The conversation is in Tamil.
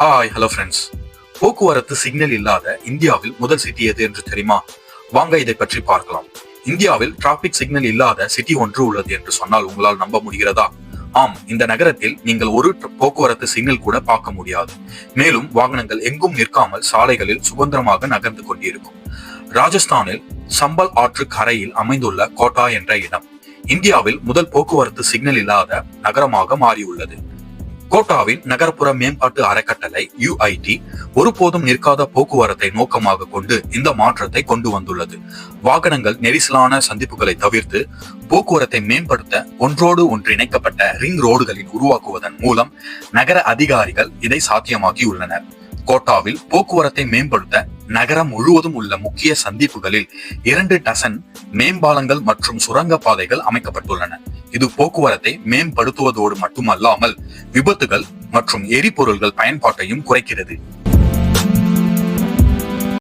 ஹாய் ஹலோ ஃப்ரெண்ட்ஸ் போக்குவரத்து சிக்னல் இல்லாத இந்தியாவில் முதல் சிட்டி எது என்று தெரியுமா? வாங்க இதை பற்றி பார்க்கலாம். இந்தியாவில் டிராபிக் சிக்னல் இல்லாத சிட்டி ஒன்று உள்ளது என்று சொன்னால் உங்களால் நம்ப முடிகிறதா? ஆம் இந்த நகரத்தில் நீங்கள் ஒரு போக்குவரத்து சிக்னல் கூட பார்க்க முடியாது. மேலும் வாகனங்கள் எங்கும் நிற்காமல் சாலைகளில் சுதந்திரமாக நகர்ந்து கொண்டிருக்கும். ராஜஸ்தானில் சம்பல் ஆற்று கரையில் அமைந்துள்ள கோட்டா என்ற இடம். இந்தியாவில் முதல் போக்குவரத்து சிக்னல் இல்லாத நகரமாக மாறியுள்ளது. கோட்டாவின் நகர்ப்புற மேம்பாட்டு அறக்கட்டளை யுஐடி ஒருபோதும் நிற்காத போக்குவரத்தை நோக்கமாக கொண்டு இந்த மாற்றத்தை கொண்டு வந்துள்ளது. வாகனங்கள் நெரிசலான சந்திப்புகளை தவிர்த்து போக்குவரத்தை மேம்படுத்த ஒன்றோடு ஒன்று இணைக்கப்பட்ட ரிங் ரோடுகளில் உருவாக்குவதன் மூலம் நகர அதிகாரிகள் இதை சாத்தியமாக்கியுள்ளனர். கோட்டாவில் போக்குவரத்தை மேம்படுத்த நகரம் முழுவதும் உள்ள முக்கிய சந்திப்புகளில் இரண்டு டசன் மேம்பாலங்கள் மற்றும் சுரங்க பாதைகள் அமைக்கப்பட்டுள்ளன. இது போக்குவரத்தை மேம்படுத்துவதோடு மட்டுமல்லாமல் விபத்துகள் மற்றும் எரிபொருள்கள் பயன்பாட்டையும் குறைக்கிறது.